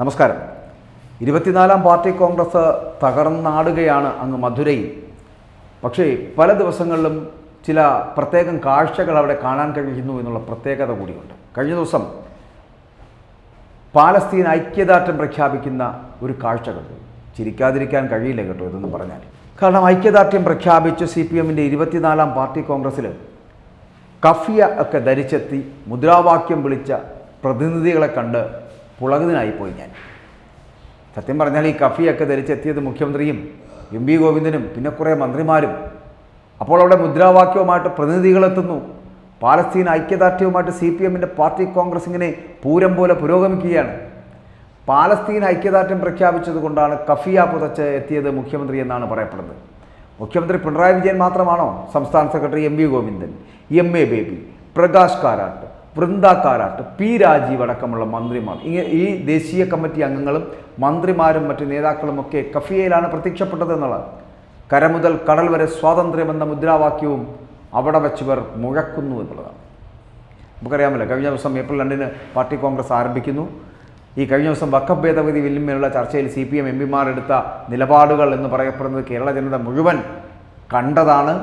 നമസ്കാരം. ഇരുപത്തിനാലാം പാർട്ടി കോൺഗ്രസ് തകർന്നാടുകയാണ് അങ്ങ് മധുരയിൽ പക്ഷേ പല ദിവസങ്ങളിലും ചില പ്രത്യേകം കാഴ്ചകൾ അവിടെ കാണാൻ കഴിയുന്നു എന്നുള്ള പ്രത്യേകത കൂടിയുണ്ട്. കഴിഞ്ഞ ദിവസം പാലസ്തീൻ ഐക്യദാർഢ്യം പ്രഖ്യാപിക്കുന്ന ഒരു കാഴ്ച കണ്ടു. ചിരിക്കാതിരിക്കാൻ കഴിയില്ല കേട്ടോ ഇതെന്ന് പറഞ്ഞാൽ. കാരണം ഐക്യദാർഢ്യം പ്രഖ്യാപിച്ച് സി പി എമ്മിന്റെ ഇരുപത്തിനാലാം പാർട്ടി കോൺഗ്രസ്സിൽ കഫിയ ഒക്കെ ധരിച്ചെത്തി മുദ്രാവാക്യം വിളിച്ച പ്രതിനിധികളെ കണ്ട് പുളകുതിനായിപ്പോയി ഞാൻ. സത്യം പറഞ്ഞാൽ ഈ കഫിയൊക്കെ ധരിച്ചെത്തിയത് മുഖ്യമന്ത്രിയും എം വി ഗോവിന്ദനും പിന്നെ കുറേ മന്ത്രിമാരും. അപ്പോൾ അവിടെ മുദ്രാവാക്യവുമായിട്ട് പ്രതിനിധികളെത്തുന്നു. പാലസ്തീൻ ഐക്യദാർഢ്യവുമായിട്ട് സി പി എമ്മിന്റെ പാർട്ടി കോൺഗ്രസ് ഇങ്ങനെ പൂരം പോലെ പുരോഗമിക്കുകയാണ്. പാലസ്തീൻ ഐക്യദാർഢ്യം പ്രഖ്യാപിച്ചതുകൊണ്ടാണ് കഫിയ പുതച്ച് എത്തിയത് മുഖ്യമന്ത്രി എന്നാണ് പറയപ്പെടുന്നത്. മുഖ്യമന്ത്രി പിണറായി വിജയൻ മാത്രമാണോ സംസ്ഥാന secretary M V Govindan M A Baby Prakash Karat Brinda Karat P Rajeev അടക്കമുള്ള മന്ത്രിമാർ. ഈ ദേശീയ കമ്മിറ്റി അംഗങ്ങളും മന്ത്രിമാരും മറ്റ് നേതാക്കളും ഒക്കെ കഫിയയിലാണ് പ്രത്യക്ഷപ്പെട്ടത് എന്നുള്ളത്. കര മുതൽ കടൽ വരെ സ്വാതന്ത്ര്യമെന്ന മുദ്രാവാക്യവും അവിടെ വെച്ചവർ മുഴക്കുന്നു എന്നുള്ളതാണ്. നമുക്കറിയാമല്ലോ കഴിഞ്ഞ ദിവസം ഏപ്രിൽ രണ്ടിന് പാർട്ടി കോൺഗ്രസ് ആരംഭിക്കുന്നു. ഈ കഴിഞ്ഞ ദിവസം വക്കഫ് ഭേദഗതി ചർച്ചയിൽ സി പി എം എം പിമാർ എടുത്ത നിലപാടുകൾ എന്ന് പറയപ്പെടുന്നത് കേരള ജനത മുഴുവൻ കണ്ടതാണ്.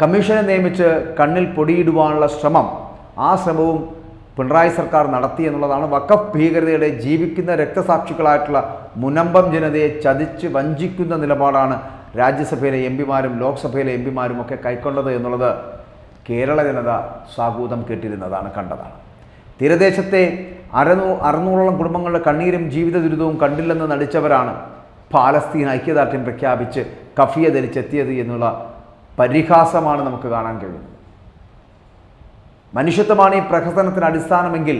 കമ്മീഷനെ നിയമിച്ച് കണ്ണിൽ പൊടിയിടുവാനുള്ള ശ്രമം ആ ശ്രമവും പിണറായി സർക്കാർ നടത്തി എന്നുള്ളതാണ് വക്കഫ് ഭീകരതയുടെ ജീവിക്കുന്ന രക്തസാക്ഷികളായിട്ടുള്ള മുനമ്പം ജനതയെ ചതിച്ച് വഞ്ചിക്കുന്ന നിലപാടാണ് രാജ്യസഭയിലെ എം പിമാരും ലോക്സഭയിലെ എം പിമാരും ഒക്കെ കൈക്കൊണ്ടത് എന്നുള്ളത് കേരള ജനത സ്വാഗതം കേട്ടിരുന്നതാണ് കണ്ടതാണ്. തീരദേശത്തെ അരനൂ അറുന്നൂറോളം കുടുംബങ്ങളുടെ കണ്ണീരും ജീവിത ദുരിതവും കണ്ടില്ലെന്ന് നടിച്ചവരാണ് പാലസ്തീൻ ഐക്യദാർഢ്യം പ്രഖ്യാപിച്ച് കഫിയ ധരിച്ചെത്തിയത് എന്നുള്ള പരിഹാസമാണ് നമുക്ക് കാണാൻ കഴിയുന്നത്. മനുഷ്യത്വമാണ് ഈ പ്രഹസനത്തിന് അടിസ്ഥാനമെങ്കിൽ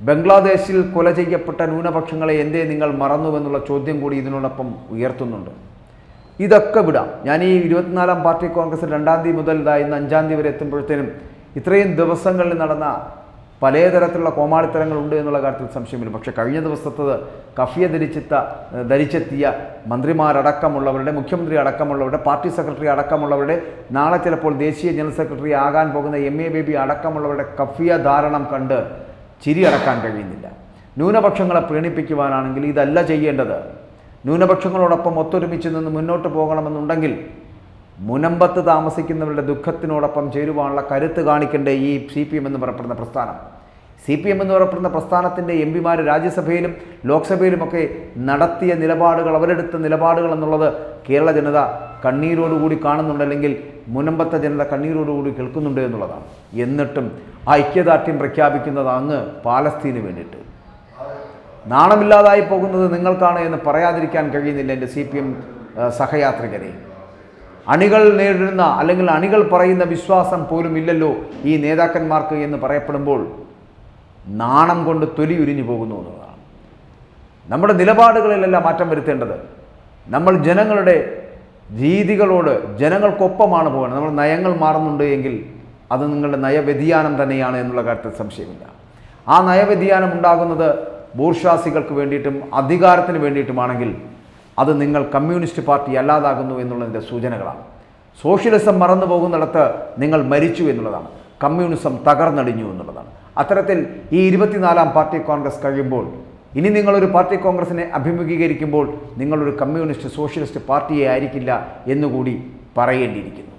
ബംഗ്ലാദേശിൽ കൊല ചെയ്യപ്പെട്ട ന്യൂനപക്ഷങ്ങളെ എന്തേ നിങ്ങൾ മറന്നുവെന്നുള്ള ചോദ്യം കൂടി ഇതിനോടൊപ്പം ഉയർത്തുന്നുണ്ട്. ഇതൊക്കെ വിടാം. ഞാൻ ഈ ഇരുപത്തിനാലാം പാർട്ടി കോൺഗ്രസ് രണ്ടാം തീയതി മുതൽ ഇതാ ഇന്ന് അഞ്ചാം തീയതി വരെ എത്തുമ്പോഴത്തേനും ഇത്രയും ദിവസങ്ങളിൽ നടന്ന പലതരത്തിലുള്ള കോമാളിത്തരങ്ങളുണ്ട് എന്നുള്ള കാര്യത്തിൽ സംശയമില്ല. പക്ഷെ കഴിഞ്ഞ ദിവസത്തത് കഫിയ ധരിച്ചെത്ത ധരിച്ചെത്തിയ മന്ത്രിമാരടക്കമുള്ളവരുടെ മുഖ്യമന്ത്രി അടക്കമുള്ളവരുടെ പാർട്ടി സെക്രട്ടറി അടക്കമുള്ളവരുടെ നാളെ ചിലപ്പോൾ ദേശീയ ജനറൽ സെക്രട്ടറി ആകാൻ പോകുന്ന എം എ ബേബി അടക്കമുള്ളവരുടെ കഫിയ ധാരണം കണ്ട് ചിരി അടക്കാൻ കഴിയുന്നില്ല. ന്യൂനപക്ഷങ്ങളെ പ്രീണിപ്പിക്കുവാനാണെങ്കിൽ ഇതല്ല ചെയ്യേണ്ടത്. ന്യൂനപക്ഷങ്ങളോടൊപ്പം ഒത്തൊരുമിച്ച് നിന്ന് മുന്നോട്ട് പോകണമെന്നുണ്ടെങ്കിൽ മുനമ്പത്ത് താമസിക്കുന്നവരുടെ ദുഃഖത്തിനോടൊപ്പം ചേരുവാനുള്ള കരുത്ത് കാണിക്കേണ്ട ഈ സി പി എം എന്ന് പറയപ്പെടുന്ന പ്രസ്ഥാനം. സി പി എം എന്ന് പറയപ്പെടുന്ന പ്രസ്ഥാനത്തിന്റെ എം പിമാർ രാജ്യസഭയിലും ലോക്സഭയിലുമൊക്കെ നടത്തിയ നിലപാടുകൾ അവരെടുത്ത നിലപാടുകൾ എന്നുള്ളത് കേരള ജനത കണ്ണീരോടുകൂടി കാണുന്നുണ്ട് അല്ലെങ്കിൽ മുനമ്പത്തെ ജനത കണ്ണീരോടുകൂടി കേൾക്കുന്നുണ്ട് എന്നുള്ളതാണ്. എന്നിട്ടും ഐക്യദാർഢ്യം പ്രഖ്യാപിക്കുന്നത് അങ്ങ് പാലസ്തീന് വേണ്ടിയിട്ട്. നാണമില്ലാതായി പോകുന്നത് നിങ്ങൾക്കാണ് എന്ന് പറയാതിരിക്കാൻ കഴിയുന്നില്ല എന്റെ സി പി എം സഹയാത്രികരെ. അണികൾ നേരിടുന്ന അല്ലെങ്കിൽ അണികൾ പറയുന്ന വിശ്വാസം പോലും ഇല്ലല്ലോ ഈ നേതാക്കന്മാർക്ക് എന്ന് പറയപ്പെടുമ്പോൾ നാണം കൊണ്ട് തൊലി ഉരിഞ്ഞു പോകുന്നു എന്നുള്ളതാണ്. നമ്മുടെ നിലപാടുകളിലല്ല മാറ്റം വരുത്തേണ്ടത് നമ്മൾ ജനങ്ങളുടെ രീതികളോട് ജനങ്ങൾക്കൊപ്പമാണ് പോകുന്നത് നമ്മൾ നയങ്ങൾ മാറുന്നുണ്ട് എങ്കിൽ അത് നിങ്ങളുടെ നയവ്യതിയാനം തന്നെയാണ് എന്നുള്ള കാര്യത്തിൽ സംശയമില്ല. ആ നയവ്യതിയാനം ഉണ്ടാകുന്നത് ബൂർഷാസികൾക്ക് വേണ്ടിയിട്ടും അധികാരത്തിന് വേണ്ടിയിട്ടുമാണെങ്കിൽ അത് നിങ്ങൾ കമ്മ്യൂണിസ്റ്റ് പാർട്ടി അല്ലാതാകുന്നു എന്നുള്ളതിന്റെ സൂചനകളാണ്. സോഷ്യലിസം മറന്നു പോകുന്നിടത്ത് നിങ്ങൾ മരിച്ചു എന്നുള്ളതാണ്. കമ്മ്യൂണിസം തകർന്നടിഞ്ഞു എന്നുള്ളതാണ്. അത്തരത്തിൽ ഈ ഇരുപത്തിനാലാം പാർട്ടി കോൺഗ്രസ് കഴിയുമ്പോൾ ഇനി നിങ്ങളൊരു പാർട്ടി കോൺഗ്രസിനെ അഭിമുഖീകരിക്കുമ്പോൾ നിങ്ങളൊരു കമ്മ്യൂണിസ്റ്റ് സോഷ്യലിസ്റ്റ് പാർട്ടിയെ ആയിരിക്കില്ല എന്നുകൂടി പറയേണ്ടിയിരിക്കുന്നു.